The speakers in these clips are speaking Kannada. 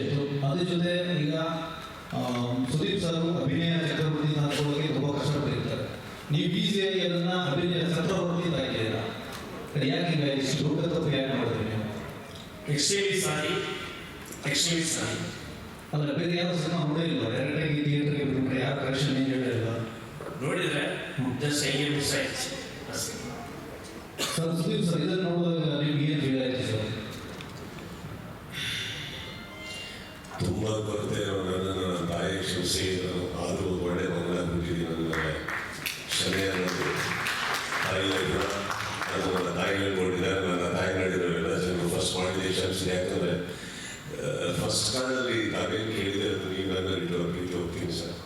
ಇತ್ತು. ಅದ್ರ ಜೊತೆ ಈಗ ಸುದೀಪ್ ಸರ್ ಅಭಿನಯ ಚಕ್ರವರ್ತಿ ಹಾಕೊಳ್ಳೋಕೆ ತುಂಬ ಕಷ್ಟಪಟ್ಟಿರ್ತಾರೆ. ನೀವು ಈಸಿಯಾಗಿ ಅದನ್ನ ಅಭಿನಯ ಚಕ್ರವರ್ತಿ ತಾಗಿದ್ದೀರಾ ಯಾಕೆ ಈಗ ಇಷ್ಟು ದೊಡ್ಡ ತಪ್ಪು ಯಾಕೆ ಮಾಡಿದ್ರಿ ನೀವು? Extremely sorry. Extremely sorry. ಅಲ್ಲ ಬೇರೆ ಯಾರು ನೋಡೇ ಇಲ್ಲ. ಎರಡನೇ ಥಿಯೇಟರ್ಗೆ ಬಿಟ್ಟರೆ ಯಾರು ಕರೆಕ್ಷನ್ ಏನು ಹೇಳಿಲ್ಲ ನೋಡಿದ್ರೆ ಜಸ್ಟ್ ಹೆಂಗೆ ಮಿಸ್ ಆಯ್ತು ಸರ್ ಸುದೀಪ್ ಸರ್ ಇದನ್ನು ನೋಡಿದಾಗ ತುಂಬ ಕೊರತೆ ನನ್ನನ್ನು ನನ್ನ ತಾಯಿ ಕ್ಷಮಿಸಿ ನಾನು ಆದರೂ ಒಳ್ಳೆ ಮಗನ ಬಿಟ್ಟಿದ್ದೀನಿ ನನ್ನ ಕ್ಷಮೆ ಅನ್ನೋದು ಅದು ನನ್ನ ತಾಯಿ ಹೇಳ್ಕೊಂಡಿದ್ದಾರೆ ನನ್ನ ತಾಯಿ ನಡೆದಿರೋ ಎಲ್ಲ ಜನರು ಫಸ್ಟ್ ಕ್ಷಮಿಸಿದೆ ಯಾಕಂದರೆ ಫಸ್ಟ್ ಕಾಲದಲ್ಲಿ ತಾವೇನು ಕೇಳಿದೆ ಅದು ನೀವು ನನ್ನ ಇಟ್ಟು ಪ್ರೀತಿ ಹೋಗ್ತೀನಿ ಸರ್.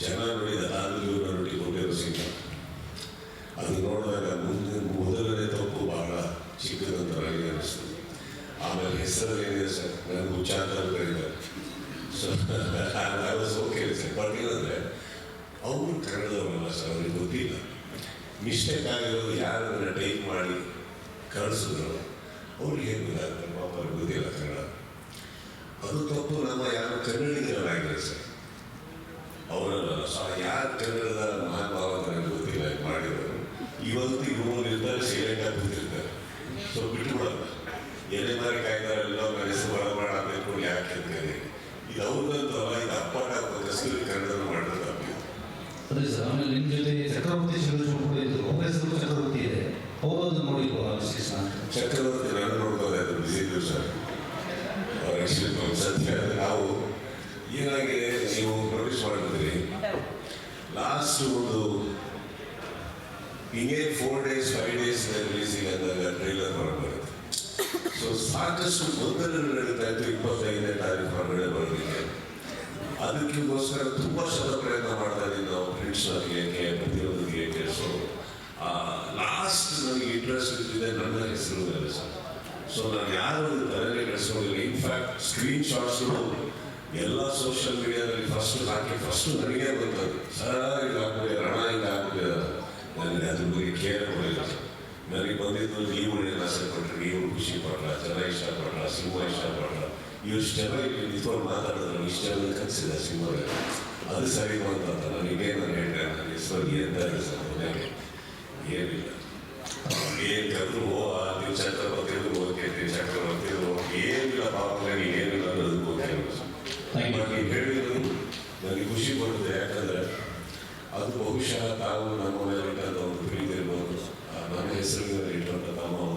ಜನ ನೋಡಿ ಆದರೂ ನಾನು ಒಟ್ಟಿಗೆ ಸಿನಿಮಾ ಅದು ನೋಡಿದಾಗ ಹೆಸರಲ್ಲಿ ಏನಿದೆ ಸರ್? ನನಗೆ ಉಚ್ಚಾರ ಕರೀತಾರೆ so I was okay sir but ಏನಂದರೆ, ಅವರು ಕನ್ನಡದವರಲ್ಲ ಸರ್, ಅವ್ರಿಗೆ ಗೊತ್ತಿಲ್ಲ. ಮಿಸ್ಟೇಕ್ ಆಗಿರೋದು ಯಾರನ್ನ ಟೈಪ್ ಮಾಡಿ ಕಳಿಸಿದ್ರು, ಅವ್ರಿಗೆ ಏನು ಗೊತ್ತಾಗುತ್ತೆ? ಪಾಪ ಅವ್ರಿಗೆ ಗೊತ್ತಿಲ್ಲ ಕನ್ನಡ. ಅದು ತಪ್ಪು, ನಮ್ಮ ಯಾರು ಕನ್ನಡಿಗರಾಗಿದೆ ಸರ್. ಅವರಲ್ಲ, ಸೊ ಯಾರು ಕನ್ನಡದ ಎಲೆ ಬಾರಿ ಕಾಯ್ತಾರೆ ಎಲ್ಲ ಬರಬೇಡ ಅಂತ ಹೇಳ್ಕೊಂಡು ಯಾಕೆ ಅಂತ ಕೇಳಿ ಇದು ಅವ್ರಿಗಂತಲ್ಲ ಇದು ಅಪ್ಪಟ ಕಸೂರಿ ಕನ್ನಡ ಮಾಡಿದ್ರು ಅದೇ ಸರ್ ಆಮೇಲೆ ನಿಮ್ಮ ಜೊತೆ ಚಕ್ರವರ್ತಿ ಶಿವರಾಜ್ ಕೂಡ ಇದ್ರು. ಅವ್ರ ಹೆಸರು ಚಕ್ರವರ್ತಿ ಇದೆ. ಅವರು ಅದನ್ನು ನೋಡಿಲ್ವಾ ವಿಶೇಷ ಚಕ್ರವರ್ತಿ ನಾನು ನೋಡ್ಬೋದು ಅದು ಬಿಸಿ ಇದ್ರು ಸರ್. ಸತ್ಯ ನಾವು ಏನಾಗಿದೆ ನೀವು ಪ್ರವೇಶ ಮಾಡಿದ್ರಿ. ಲಾಸ್ಟ್ ಒಂದು ಹಿಂಗೆ ಫೋರ್ ಡೇಸ್ ಫೈವ್ ಡೇಸ್ ರಿಲೀಸಿಗೆ ಅಂದಾಗ ಟ್ರೈಲರ್ ಸೊ ಸಾಕಷ್ಟು ಗೊಂದಲಗಳು ನಡೀತಾ ಇತ್ತು ಇಪ್ಪತ್ತೈದನೇ ತಾರೀಕು ಹೊರಗಡೆ ಬರಲಿಕ್ಕೆ ಅದಕ್ಕೋಸ್ಕರ ತುಂಬ ಶತ ಪ್ರಯತ್ನ ಮಾಡ್ತಾ ಇದ್ದೀವಿ ನಾವು ಫ್ರೆಂಡ್ಸ್ ತೆಗಿಯೋಕ್ಕೆ ಪ್ರತಿಯೊಂದಿಗೆ ತೆಗಿಯೋಕ್ಕೆ ಸೊ ಲಾಸ್ಟ್ ನನಗೆ ಇಂಟ್ರೆಸ್ಟ್ ಇದ್ದಿದೆ ನನ್ನ ಹೆಸರು ಸೊ ನಾನು ಯಾರು ತಲೆಗೆ ನಡೆಸೋದಿಲ್ಲ ಇನ್ಫ್ಯಾಕ್ಟ್ ಸ್ಕ್ರೀನ್ ಶಾಟ್ಸ್ಗಳು ಎಲ್ಲ ಸೋಷಿಯಲ್ ಮೀಡಿಯಾದಲ್ಲಿ ಫಸ್ಟ್ ಹಾಕಿ ಫಸ್ಟ್ ನನಗೆ ಬಂತದ್ದು ಸರ್ ಇದು ರಣ ಹಿಂಗೆ ಹಾಕ್ಬಿಟ್ಟಿದ್ದಾರೆ. ನನಗೆ ಅದ್ರ ಬಗ್ಗೆ ಕೇರ್ ನನಗೆ ಬಂದಿದ್ದು ನೀವು ಆಸೆ ಪಟ್ಟರೆ ನೀವು ಖುಷಿ ಪಡಲ್ಲ ಜನ ಇಷ್ಟಪಡಲ್ಲ ಸಿಂಹ ಇಷ್ಟಪಡಲ್ಲ. ಇವ್ರು ಇಷ್ಟೆಲ್ಲ ಇಲ್ಲಿ ನಿಂತ್ಕೊಂಡು ಮಾತಾಡಿದ್ರೆ ಇಷ್ಟೆಲ್ಲ ಕಲಿಸಿದೆ ಸಿಂಹ ಅದು ಸರಿ ಅಂತ ನನಗೆ ನಾನು ಹೇಳಿದೆ ನನ್ನ ಹೆಸರು ಎಂತ ಸರ್ ಮನೆಗೆ ಏನಿಲ್ಲ. ಏನು ಕರೆದ್ರು ಓ ನೀವು ಚಕ್ರವರ್ತಿದ್ರು ಓಕೆ ಚಕ್ರವರ್ತಿದ್ರು ಏನಿಲ್ಲ ಪಾಪ ನನಗೆ ಏನಿಲ್ಲ ಅನ್ನೋದು ಓಕೆ Thank ಹೇಳಿದ್ರು ನನಗೆ ಖುಷಿ ಪಡುತ್ತೆ ಯಾಕಂದರೆ ಅದು ಬಹುಶಃ ತಾವು ನಮ್ಮ ಮೇಲೆ ಇಟ್ಟಂಥ similarly to the Tama